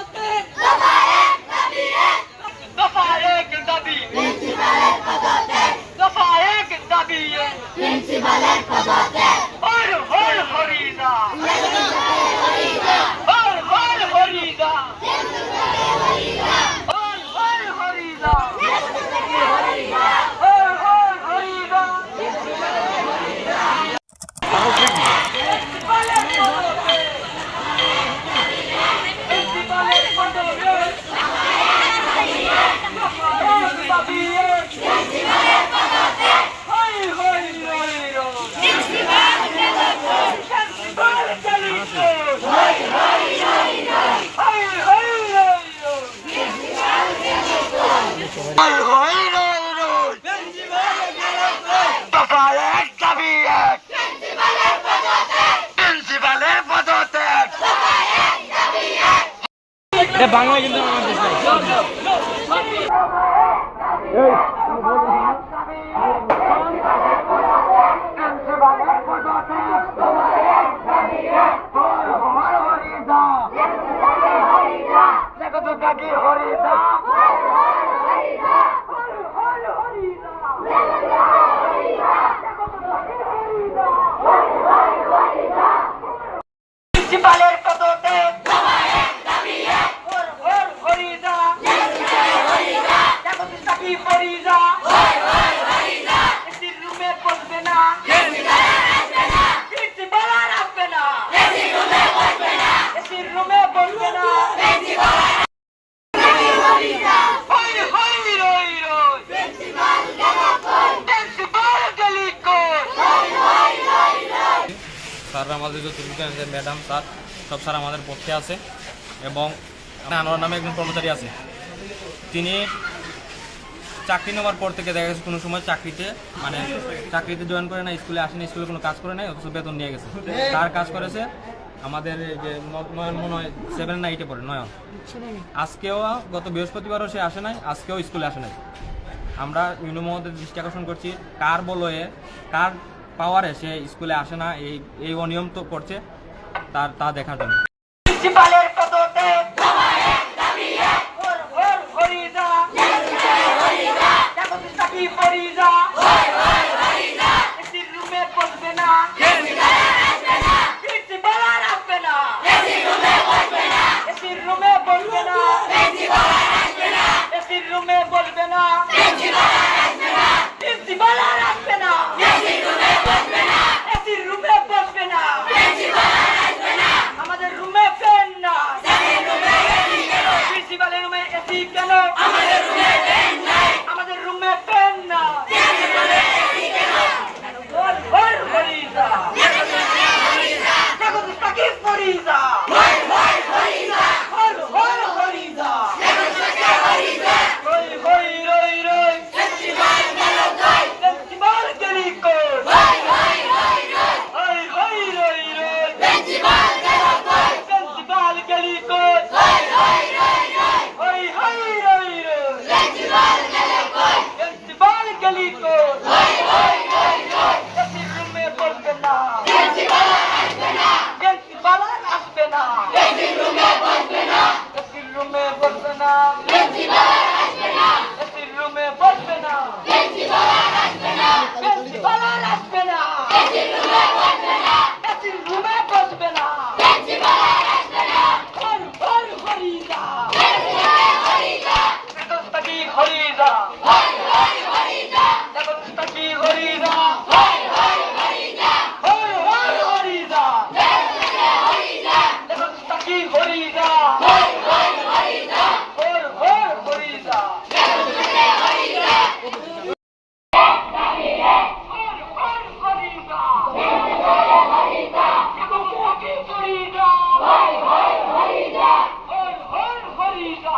Stop it! Bangla কিন্তু আমার দেশ নাই প্রিন্সিপালের পদতে হর হর হরিদা জাগতিস্তা কি ফরিদা এসির রুমে বসবে না প্রিন্সিপাল আর আসবে না এসির রুমে বসবে না হই হই রই রই প্রিন্সিপাল গলি কই স্যাররা আমাদের যত ম্যাডাম স্যার, সব স্যার আমাদের পক্ষে আছে এবং আনোয়ার নামে একজন কর্মচারী আছে। তিনি চাকরি নেওয়ার পর থেকে দেখা গেছে কোনো সময় চাকরিতে মানে চাকরিতে জয়েন করে না স্কুলে আসেনি, স্কুলে কোনো কাজ করে নাই, অথচ বেতন নিয়ে গেছে। তার কাজ করেছে আমাদের যে নয়ন মনে হয় সেভেন না এইটে পড়ে নয়ন আজকেও গত বৃহস্পতিবারও সে আসে নাই, আজকেও স্কুলে আসে নাই। আমরা মহোদয়ের দৃষ্টি আকর্ষণ করছি, কার বলয়ে, কার পাওয়ারে সে স্কুলে আসে না, এই এই অনিয়ম তো করছে, তার, তা দেখার জন্য। না প্রিন্সিপাল আর আসবে না এসির রুমে বসবে না এসির রুমে বসবে না প্রিন্সিপাল আর আসবে না এসির রুমে বসবে না আমাদের রুমে ফ্যান না প্রিন্সিপালের রুমে এসি কেন আমাদের রুমে ফ্যান নাই আমাদের রুমে ফ্যান না হর হর হরিদা জাগতিস্তা কি ফরিদা হর হর হরিদা রই হই রই রই প্রিন্সিপাল গেলি কই হই হই রই রই প্রিন্সিপাল গেলি কই হই হই রই রই প্রিন্সিপাল গেলি কই এসি রুমে বসবে না প্রিন্সিপাল আর আসবে না এসি রুমে বসবে না এসি রুমে বসবে না এসি রুমে বসবে না প্রিন্সিপাল আর আসবে না এসি রুমে বসবে না হর হর হরিদা জগৎস্তাকি হরিদা জগৎস্তাকি কি হর হর হরিদা জগৎস্তাকি হরিদা হর হর হরিদা হর হর হরিদা জগৎস্তাকি হরিদা হর হর হরিদা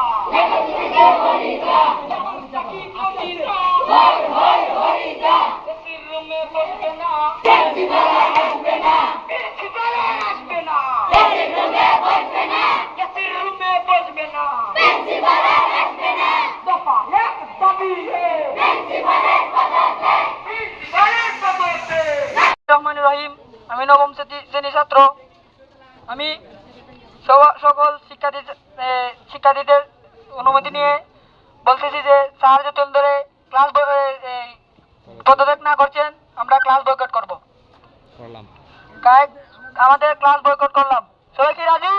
জগৎস্তাকি হরিদা এসির রুমে বসবে না প্রিন্সিপাল আর আসবে না এসির রুমে বসবে না দফা এক দাবি হে প্রিন্সিপালের পদতে রহমান রহিম, আমি নবম শ্রেণী- ছাত্র। আমি সকল শিক্ষার্থী শিক্ষার্থীদের অনুমতি নিয়ে বলতেছি যে স্যার যতদিন ধরে ক্লাস পদত্যাগ না করছেন, আমরা ক্লাস বয়কট করব। করলাম। আমাদের ক্লাস বয়কট করলাম। সবাই কি রাজি?